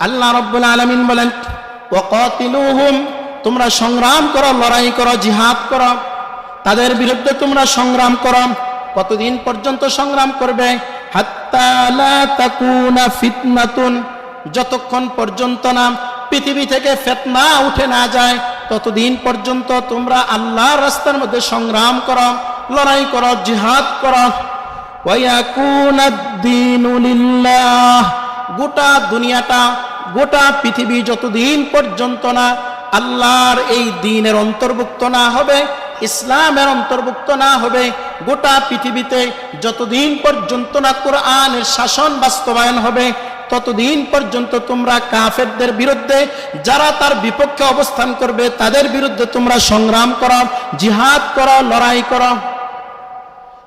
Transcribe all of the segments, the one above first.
আল্লাহ রব্বুল আলমিন বলেন, ওয়াকাতিলুহুম, তোমরা সংগ্রাম করো, লড়াই করো, জিহাদ করো। তাদের বিরুদ্ধে তোমরা সংগ্রাম করো। কতদিন পর্যন্ত সংগ্রাম করবে? ফিতনাতুন। যতক্ষণ পর্যন্ত না পৃথিবী থেকে ফেতনা উঠে না যায়, ততদিন পর্যন্ত তোমরা আল্লাহর রাস্তার মধ্যে সংগ্রাম করো, লড়াই করো, জিহাদ করো। গোটা দুনিয়াটা গোটা পৃথিবী যতদিন পর্যন্ত না আল্লাহর এই দিনের অন্তর্ভুক্ত না হবে, ইসলামের অন্তর্ভুক্ত না হবে, গোটা পৃথিবীতে যতদিন পর্যন্ত না কোরআনের শাসন বাস্তবায়ন হবে, ততদিন পর্যন্ত তোমরা কাফেরদের বিরুদ্ধে যারা তার বিপক্ষে অবস্থান করবে, তাদের বিরুদ্ধে তোমরা সংগ্রাম করো, জিহাদ করো, লড়াই করো।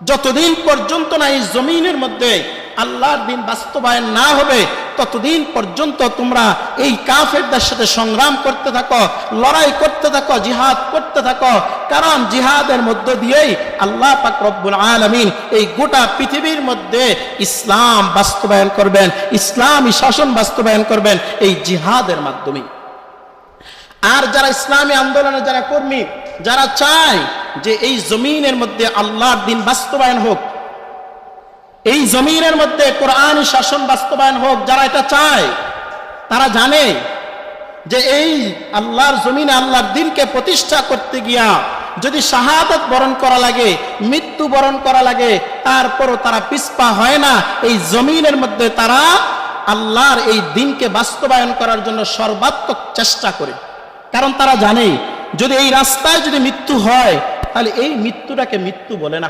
যতদিন পর্যন্ত না এই জমিনের মধ্যে আল্লাহর দিন বাস্তবায়ন না হবে, ততদিন পর্যন্ত তোমরা এই কাফেরদের সাথে সংগ্রাম করতে থাকো, লড়াই করতে থাকো, জিহাদ করতে থাকো। কারণ জিহাদের মধ্য দিয়েই আল্লাহ পাক রব্বুল আলামিন এই গোটা পৃথিবীর মধ্যে ইসলাম বাস্তবায়ন করবেন, ইসলামী শাসন বাস্তবায়ন করবেন এই জিহাদের মাধ্যমে আর যারা ইসলামী আন্দোলনের যারা কর্মী, যারা চায় যে এই জমিনের মধ্যে আল্লাহর দিন বাস্তবায়ন হোক এই জমিনের মধ্যে কোরআন, শাসন, বাস্তবায়ন হোক, যারা এটা চায়, তারা জানে যে এই আল্লাহর জমিনে আল্লাহর দিনকে প্রতিষ্ঠা করতে গিয়া যদি শাহাদত বরণ করা লাগে, মৃত্যু বরণ করা লাগে, তারপরও তারা পিছপা হয় না। এই জমিনের মধ্যে তারা আল্লাহর এই দিনকে বাস্তবায়ন করার জন্য সর্বাত্মক চেষ্টা করে। কারণ তারা জানে, যদি এই রাস্তায় যদি মৃত্যু হয়, তাহলে এই মৃত্যুটাকে মৃত্যু বলে না।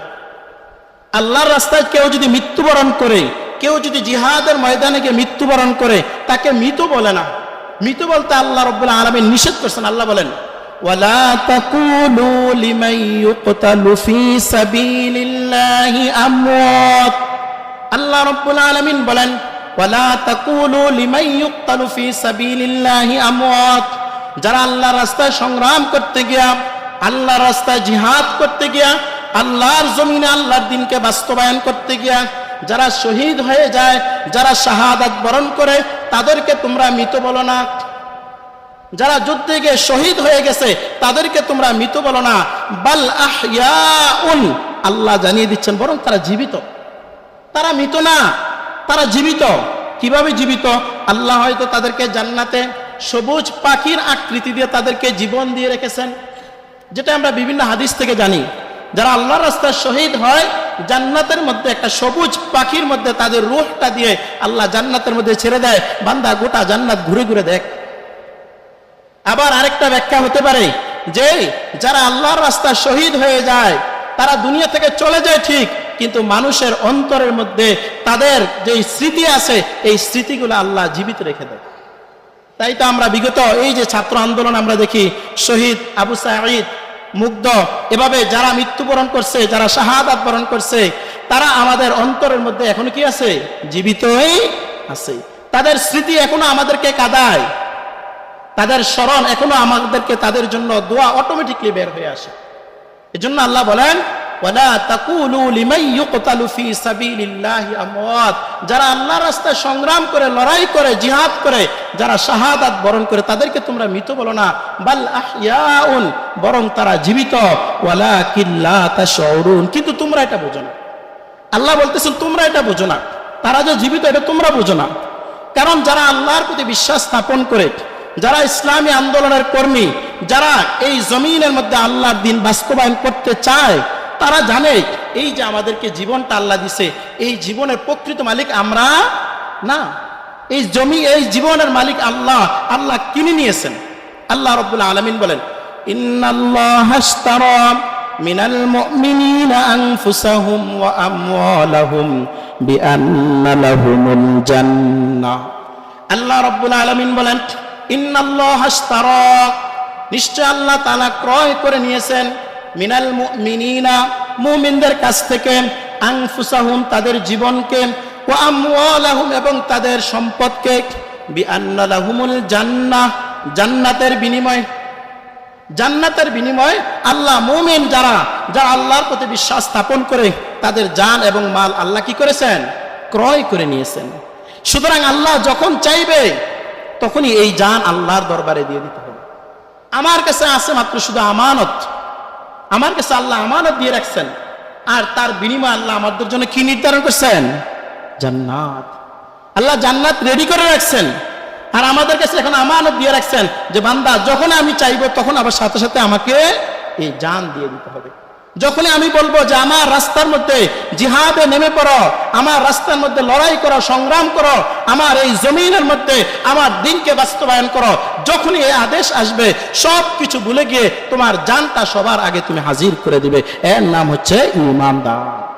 আল্লাহর রাস্তায় কেউ যদি মৃত্যুবরণ করে কেউ যদি জিহাদের ময়দানে গিয়ে মৃত্যুবরণ করে তাকে মৃত বলে না মৃত বলতে আল্লাহ রব্বুল আলমিন নিষেধ করছেন আল্লাহ বলেন ولا تقولوا لمن يقتل في سبيل الله أموات আল্লাহ রব্বুল আলমিন বলেন ওয়ালা তাকুলু লিমান ইউক্তালু ফি সাবিলিল্লাহি আমওয়াত যারা আল্লাহর রাস্তায় সংগ্রাম করতে গিয়া আল্লাহর রাস্তায় জিহাদ করতে গিয়া আল্লাহর জমিনে আল্লাহর দিনকে বাস্তবায়ন করতে গিয়া যারা শহীদ হয়ে যায়, যারা শাহাদাত বরণ করে, তাদেরকে তোমরা মৃত বলো না। যারা যুদ্ধে গিয়ে শহীদ হয়ে গেছে, তাদেরকে তোমরা মৃত বলো না। বাল আহয়াউন আল্লাহ জানিয়ে দিচ্ছেন, বরং তারা জীবিত। তারা মৃত না, তারা জীবিত। কীভাবে জীবিত? আল্লাহ হয়তো তাদেরকে জান্নাতে সবুজ পাখির আকৃতি দিয়ে তাদেরকে জীবন দিয়ে রেখেছেন, যেটা আমরা বিভিন্ন হাদিস থেকে জানি। যারা আল্লাহর রাস্তায় শহীদ হয়, জান্নাতের মধ্যে একটা সবুজ পাখির মধ্যে তাদের রুহটা দিয়ে আল্লাহ জান্নাতের মধ্যে ছেড়ে দেয়। বান্দা গোটা জান্নাত ঘুরে ঘুরে দেখ। আবার আরেকটা ব্যাখ্যা হতে পারে যে, যারা আল্লাহর রাস্তা শহীদ হয়ে যায়, তারা দুনিয়া থেকে চলে যায় ঠিক, কিন্তু মানুষের অন্তরের মধ্যে তাদের যে স্মৃতি আছে, এই স্মৃতিগুলো আল্লাহ জীবিত রেখে দেয়। তাই তো আমরা বিগত এই যে ছাত্র আন্দোলন আমরা দেখি, শহীদ আবু সাঈদ মুগ্ধ। এভাবে যারা মৃত্যুবরণ করছে, যারা শাহাদাত বরণ করছে, তারা আমাদের অন্তরের মধ্যে এখন কি আছে? জীবিতই আছে। তাদের স্মৃতি এখনও আমাদেরকে কাদায়। তাদের স্মরণ এখনও আমাদেরকে তাদের জন্য দোয়া অটোমেটিকলি বের হয়ে আসে। এজন্য আল্লাহ বলেন ওয়ালা যারা আল্লাহর রাস্তায় সংগ্রাম করে, লড়াই করে, জিহাদ করে, যারা শাহাদাত বরণ করে, তাদেরকে তোমরা মৃত বলো না। বাল আহইয়াউন, বরং তারা জীবিত। ওয়ালাকিন লা তাশউরুন কিন্তু তোমরা এটা বোঝো না। আল্লাহ বলতেছেন, তোমরা এটা বোঝো না। তারা যে জীবিত, এটা তোমরা বোঝো না। কারণ যারা আল্লাহর প্রতি বিশ্বাস স্থাপন করে, যারা ইসলামী আন্দোলনের কর্মী, যারা এই জমিনের মধ্যে আল্লাহর দিন বাস্তবায়ন করতে চায় তারা জানে, এই যে আমাদেরকে জীবনটা আল্লাহ দিছে, এই জীবনের প্রকৃত মালিক আমরা না। এই জমি, এই জীবনের মালিক আল্লাহ আল্লাহ কিনে নিয়েছেন। আল্লাহ রব্বুল আলমিন বলেন, ইন্নাল্লাহ মিনাল আল্লাহ আলমিন বলেন, ইন্নাল্লাহ নিশ্চয় আল্লাহ তালা ক্রয় করে নিয়েছেন। মিনাল মিনিনা মুমিনদের কাছ থেকে আংফুসাহুম, তাদের জীবনকে ও আমওয়ালাহুম, এবং তাদের সম্পদকে, বিআন্না লাহুমুল জান্নাহ জান্নাতের বিনিময়। জান্নাতের বিনিময় আল্লাহ মুমিন যারা যারা আল্লাহর প্রতি বিশ্বাস স্থাপন করে, তাদের জান এবং মাল আল্লাহ কি করেছেন? ক্রয় করে নিয়েছেন। সুতরাং আল্লাহ যখন চাইবে, তখনই এই জান আল্লাহর দরবারে দিয়ে দিতে হবে। আমার কাছে আছে মাত্র শুধু আমানত। আমার কাছে আল্লাহ আমানত দিয়ে রাখছেন। আর তার বিনিময় আল্লাহ আমাদের জন্য কি নির্ধারণ করছেন? জান্নাত। আল্লাহ জান্নাত রেডি করে রাখছেন। আর আমাদের কাছে এখন আমানত দিয়ে রাখছেন যে বান্দা, যখন আমি চাইব তখন আবার সাথে সাথে আমাকে এই জান দিয়ে দিতে হবে। যখনই আমি বলব যে আমার রাস্তার মধ্যে জিহাদে নেমে পড়ো, আমার রাস্তার মধ্যে লড়াই করো, সংগ্রাম করো, আমার এই জমিনের মধ্যে আমার দিনকে বাস্তবায়ন করো, যখনই এই আদেশ আসবে সব কিছু ভুলে গিয়ে তোমার জানটা সবার আগে তুমি হাজির করে দিবে। এর নাম হচ্ছে ইমানদার।